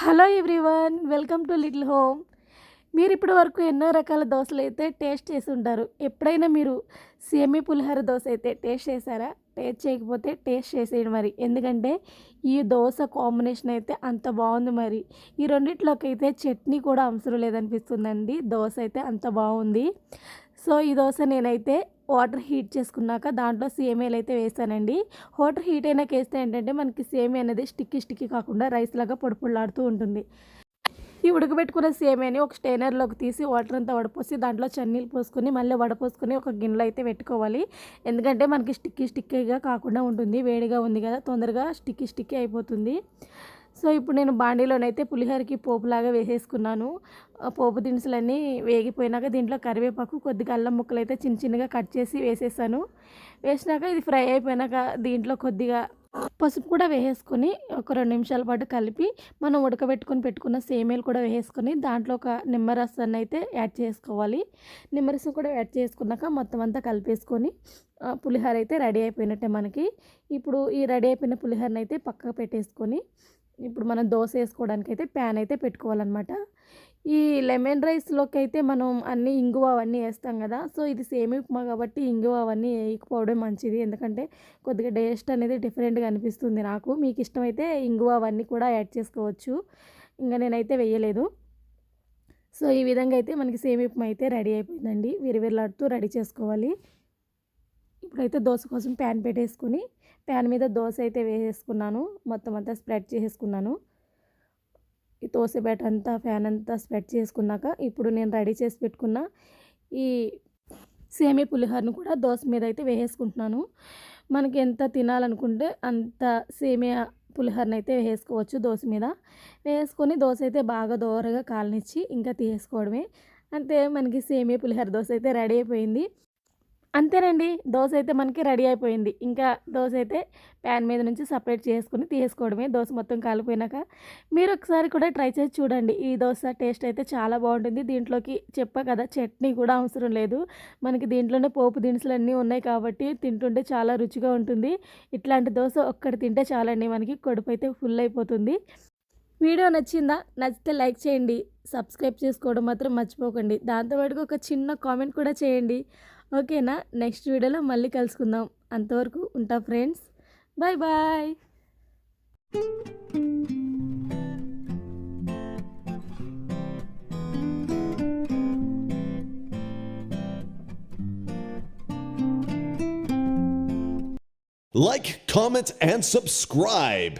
Hello everyone welcome to little home. మీరు ఇప్పటి వరకు ఎన్నో రకాల దోశలు అయితే టేస్ట్ చేసి ఉంటారు. ఎప్పుడైనా మీరు సేమి పులిహోర దోశ అయితే టేస్ట్ చేశారా? టేస్ట్ చేయకపోతే టేస్ట్ చేసేయండి మరి. ఎందుకంటే ఈ దోశ కాంబినేషన్ అయితే అంత బాగుంది మరి. ఈ రెండిట్లోకి అయితే చట్నీ కూడా అవసరం లేదనిపిస్తుందండి. దోశ అయితే అంత బాగుంది. సో ఈ దోశ నేనైతే వాటర్ హీట్ చేసుకున్నాక దాంట్లో సేమియాలు అయితే వేసానండి వాటర్ హీట్ అయినాక వేస్తే ఏంటంటే మనకి సేమియా అనేది స్టిక్కి స్టిక్కీ కాకుండా రైస్ లాగా పొడి ఉంటుంది. ఈ ఉడకబెట్టుకున్న సేమియాని ఒక స్టైనర్లోకి తీసి వాటర్ అంతా వడపోసి దాంట్లో చన్నీళ్ళు పోసుకొని మళ్ళీ వడపోసుకొని ఒక గిన్నెలో అయితే పెట్టుకోవాలి. ఎందుకంటే మనకి స్టిక్కీ స్టిక్కీగా కాకుండా ఉంటుంది వేడిగా ఉంది కదా తొందరగా స్టిక్కీ స్టిక్కీ అయిపోతుంది. సో ఇప్పుడు నేను బాండీలోనైతే పులిహోరకి పోపులాగా వేసేసుకున్నాను. పోపు దినుసులన్నీ వేగిపోయినాక దీంట్లో కరివేపాకు కొద్దిగా అల్లం ముక్కలు అయితే చిన్న చిన్నగా కట్ చేసి వేసేసాను. వేసినాక ఇది ఫ్రై అయిపోయినాక దీంట్లో కొద్దిగా పసుపు కూడా వేసేసుకొని ఒక రెండు నిమిషాల పాటు కలిపి మనం ఉడకబెట్టుకొని పెట్టుకున్న సేమియాలు కూడా వేసేసుకొని దాంట్లో ఒక నిమ్మరసాన్ని అయితే యాడ్ చేసుకోవాలి. నిమ్మరసం కూడా యాడ్ చేసుకున్నాక మొత్తం అంతా కలిపేసుకొని పులిహోర అయితే రెడీ అయిపోయినట్టే మనకి. ఇప్పుడు ఈ రెడీ అయిపోయిన పులిహోరని అయితే పక్కకు పెట్టేసుకొని ఇప్పుడు మనం దోశ వేసుకోవడానికి అయితే ప్యాన్ అయితే పెట్టుకోవాలన్నమాట. ఈ లెమన్ రైస్లోకి అయితే మనం అన్ని ఇంగువ అవన్నీ వేస్తాం కదా సో ఇది సేమి ఉప్మా కాబట్టి ఇంగువ అవన్నీ వేయకపోవడం మంచిది. ఎందుకంటే కొద్దిగా టేస్ట్ అనేది డిఫరెంట్గా అనిపిస్తుంది. అనిపిస్తుంది నాకు. మీకు ఇష్టమైతే ఇంగువ అవన్నీ కూడా యాడ్ చేసుకోవచ్చు. ఇంకా నేనైతే వేయలేదు. సో ఈ విధంగా అయితే మనకి సేమ్ ఉప్మా అయితే రెడీ అయిపోయిందండి. విరివిరలాడుతూ రెడీ చేసుకోవాలి. ఇప్పుడైతే దోశ కోసం ప్యాన్ పెట్టేసుకుని ప్యాన్ మీద దోశ అయితే వేసేసుకున్నాను. మొత్తం అంతా స్ప్రెడ్ చేసేసుకున్నాను. ఈ దోశ బ్యాట్ అంతా ఫ్యాన్ అంతా స్ప్రెడ్ చేసుకున్నాక ఇప్పుడు నేను రెడీ చేసి పెట్టుకున్న ఈ సేమియా పులిహోరను కూడా దోశ మీద అయితే వేసేసుకుంటున్నాను. మనకి ఎంత తినాలనుకుంటే అంత సేమియా పులిహోరని అయితే వేసుకోవచ్చు దోశ మీద. వేసుకొని దోశ అయితే బాగా దోరగా కాలనిచ్చి ఇంకా తీసుకోవడమే అంతే మనకి సేమియా పులిహోర దోశ అయితే రెడీ అయిపోయింది. అంతేనండి. దోశ అయితే మనకి రెడీ అయిపోయింది. ఇంకా దోశ అయితే ప్యాన్ మీద నుంచి సపరేట్ చేసుకుని తీసుకోవడమే దోశ మొత్తం కాలిపోయినాక మీరు ఒకసారి కూడా ట్రై చేసి చూడండి. ఈ దోశ టేస్ట్ అయితే చాలా బాగుంటుంది. దీంట్లోకి చెప్పా కదా చట్నీ కూడా అవసరం లేదు. మనకి దీంట్లోనే పోపు దినుసులు అన్నీ ఉన్నాయి కాబట్టి తింటుంటే చాలా రుచిగా ఉంటుంది. ఇట్లాంటి దోశ ఒక్కటి తింటే చాలండి మనకి. కడుపు అయితే ఫుల్ అయిపోతుంది. వీడియో నచ్చిందా? నచ్చితే లైక్ చేయండి. సబ్స్క్రైబ్ చేసుకోవడం మాత్రం మర్చిపోకండి. దాంతోపాటుగా ఒక చిన్న కామెంట్ కూడా చేయండి. ఓకేనా? నెక్స్ట్ వీడియోలో మళ్ళీ కలుసుకుందాం. అంతవరకు ఉంటా friends. Bye bye. Like, comment, and subscribe.